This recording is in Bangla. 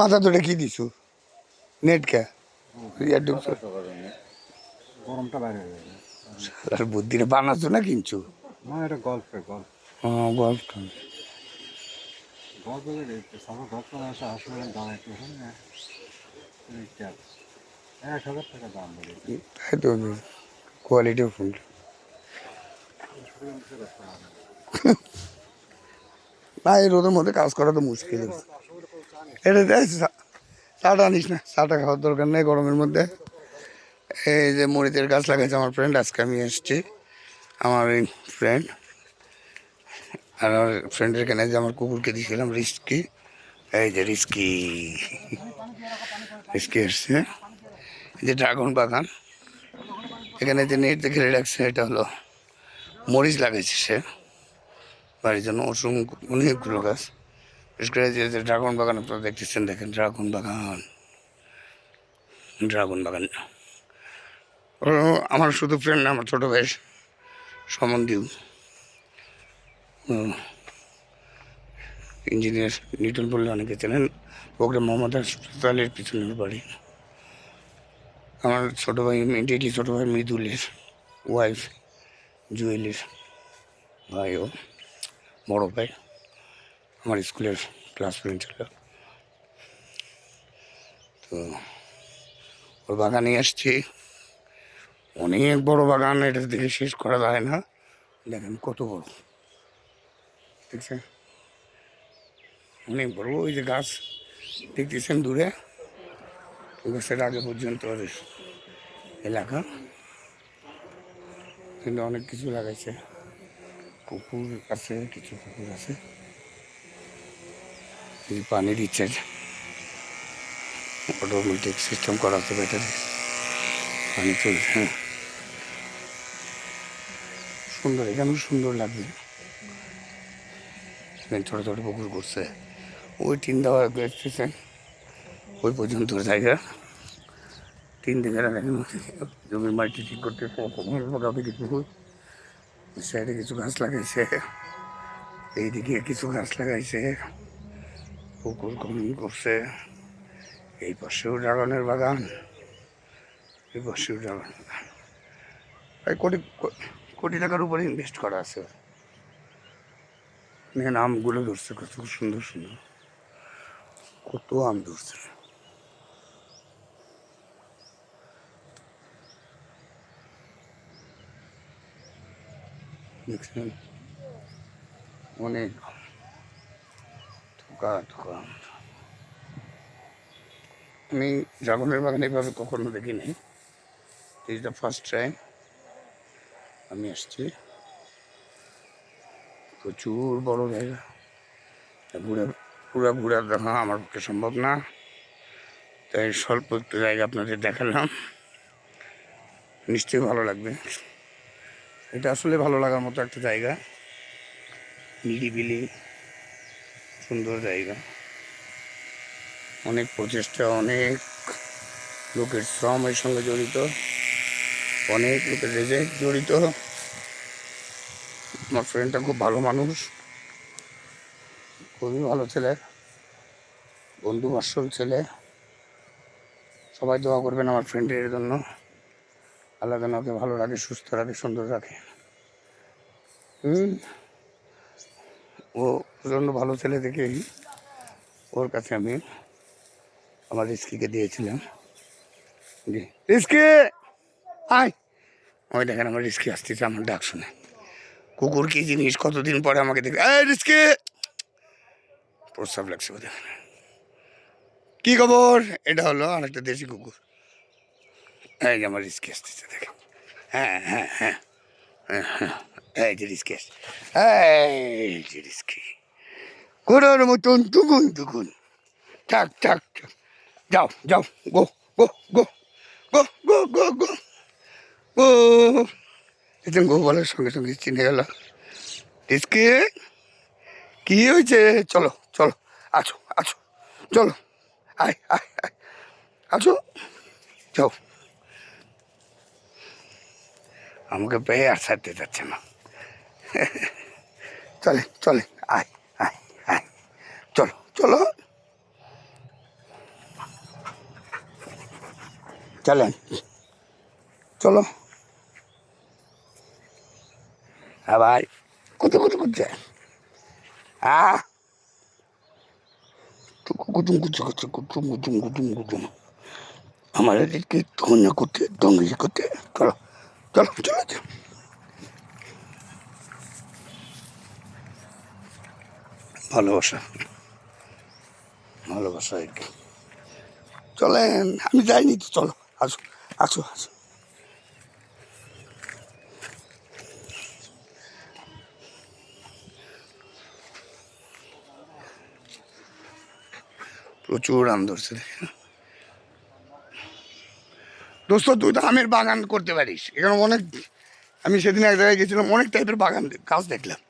মাথা ধরে কি দিছু? নেট কে গরমটা বাইরে বুদ্ধিরে বানাচ্ছো না কিনছো? না এটা গল্পে গল্প হ্যাঁ গল্প গল্প সবার গল্প আসে হাসপাতাল দাম একটু না। এইটা এক হাজার টাকা দাম তাই তো কোয়ালিটিও ফুল না। এই রোদের মধ্যে কাজ করা তো মুশকিল এটা দেখ চাটা আনিস না, চাটা খাওয়ার দরকার নেই গরমের মধ্যে। এই যে মরিচের গাছ লাগাইছে আমার ফ্রেন্ড আজকে আমি এসেছি, আমার এই ফ্রেন্ড আর আমার ফ্রেন্ডের এখানে যে আমার কুকুরকে দিয়েছিলাম রিস্কি। এই যে রিস্কি রিস্কি এসছে। যে ড্রাগন বাগান। এখানে যে নেট ঘিরে রাখছে, এটা হলো মরিচ লাগাইছে সে। বাড়ির জন্য অসংখ্য, অনেকগুলো গাছ। যে ড্রাগন বাগান আপনারা দেখতেছেন দেখেন ড্রাগন বাগান ড্রাগন বাগান আমার শুধু ফ্রেন্ড না, আমার ছোটো ভাই সম্বন্ধীয় ইঞ্জিনিয়ার নিউটন বললে অনেকে চেনেন প্রোগ্রাম মোহাম্মদ হাসপাতালের পিছনের বাড়ি। আমার ছোটো ভাই ইমিডিয়েটলি ছোটো ভাই মৃদুলের ওয়াইফ জুয়েলের ভাই ও বড় ভাই। আমার স্কুলের ক্লাস ফ্রেন্ড ছিল তো ওর বাগানে এসছি। অনেক বড় বাগান, এটা দেখে শেষ করা যায় না। দেখেন কত বড়। দেখছেন অনেক বড়, ওই যে গাছ দেখতেছেন দূরে? ওই গাছের আগে পর্যন্ত এলাকা। কিন্তু অনেক কিছু লাগাইছে। পুকুর আছে, কিছু পুকুর আছে। এই পানি দিচ্ছে। অটোমেটিক সিস্টেম করা আছে ব্যাটারি পানি চলছে হ্যাঁ। সুন্দর, এখানেও সুন্দর লাগবে ছোটো ছোটো পুকুর করছে। ওই টিন দেওয়া দেখতেছেন ওই পর্যন্ত জায়গা। তিন দিকে দেখেন জমির মাটি ঠিক করতে মোটামুটি কিছু সাইডে কিছু গাছ লাগাইছে। এইদিকে কিছু গাছ লাগাইছে। পুকুর খনন করছে এই পাশেও ড্রাগনের বাগান, এই পাশেও ড্রাগন বাগান। কোটি কোটি টাকার উপরে ইনভেস্ট করা আছে। এখানে আমগুলো ধরছে, কত সুন্দর সুন্দর। কত আম ধরছে। অনেক ঠোকা আমি ড্রাগনের বাগান এভাবে কখনো দেখিনি। ইজ দ্য ফার্স্ট টাইম আমি আসছি। প্রচুর বড় জায়গা। ঘুরে পুরো ঘুরে দেখা আমার পক্ষে সম্ভব না। তাই স্বল্প একটু জায়গা আপনাদের দেখালাম। নিশ্চয়ই ভালো লাগবে। এটা আসলে ভালো লাগার মতো একটা জায়গা। নিরিবিলি। সুন্দর জায়গা। অনেক প্রচেষ্টা, অনেক লোকের শ্রম এর সঙ্গে জড়িত, অনেক লোকের রেজেক্ট জড়িত। আমার ফ্রেন্ডটা খুব ভালো মানুষ, খুবই ভালো ছেলে বন্ধু বাসল ছেলে। সবাই দোয়া করবেন আমার ফ্রেন্ডের জন্য। আল্লাহ যেন ওকে ভালো রাখে, সুস্থ রাখে, সুন্দর রাখে। হুম। ও প্রচণ্ড ভালো ছেলে দেখেই ওর কাছে আমি আমার রিস্কিকে দিয়েছিলাম। জি। রিস্কি! আয়! ওই দেখেন আমার রিস্কি আসতেছে আমার ডাক শুনে। কুকুর কি জিনিস? কতদিন পরে আমাকে দেখে এই রিস্কি! প্রস্তাব লাগছে বোধ কি খবর? এটা হলো আরেকটা দেশি কুকুর। এই যে আমার রিস্কি আসতেছে, দেখেন। হ্যাঁ হ্যাঁ হ্যাঁ হ্যাঁ হ্যাঁ। এই আসছে এই যে রিস্কি মতন টুকুন টুকুন থাক থাক থাক যাও যাও গো গো গো গো গো গো গো গো এটা গো বলার সঙ্গে সঙ্গে চিনে গেল রিস্কি কি হয়েছে চলো চলো আছো আছো চলো আয় আয় আয় আছো যাও আমাকে পেয়ে আর ছাড়তে যাচ্ছে না চলে চলে, আয় আয় আয়। চলো চলো। চলেন। চলো। আবার কত কত করছে। হ্যাঁ। কুচুম কুচু কুচু কুচুম গুজুম কুচুম কুচুম আমার এদিকে ধন্য করতে দঙ্গি করতে। চলো চলো চলো চলো। ভালোবাসা। ভালোবাসা আর কি চলেন, আমি যাইনি তো, চলো, আসো আসো আসো। প্রচুর আম ধরছে। দোস্ত, তুই তো আমের বাগান করতে পারিস। এখানে অনেক আমি সেদিন এক জায়গায় গেছিলাম, অনেক টাইপের বাগান গাছ দেখলাম।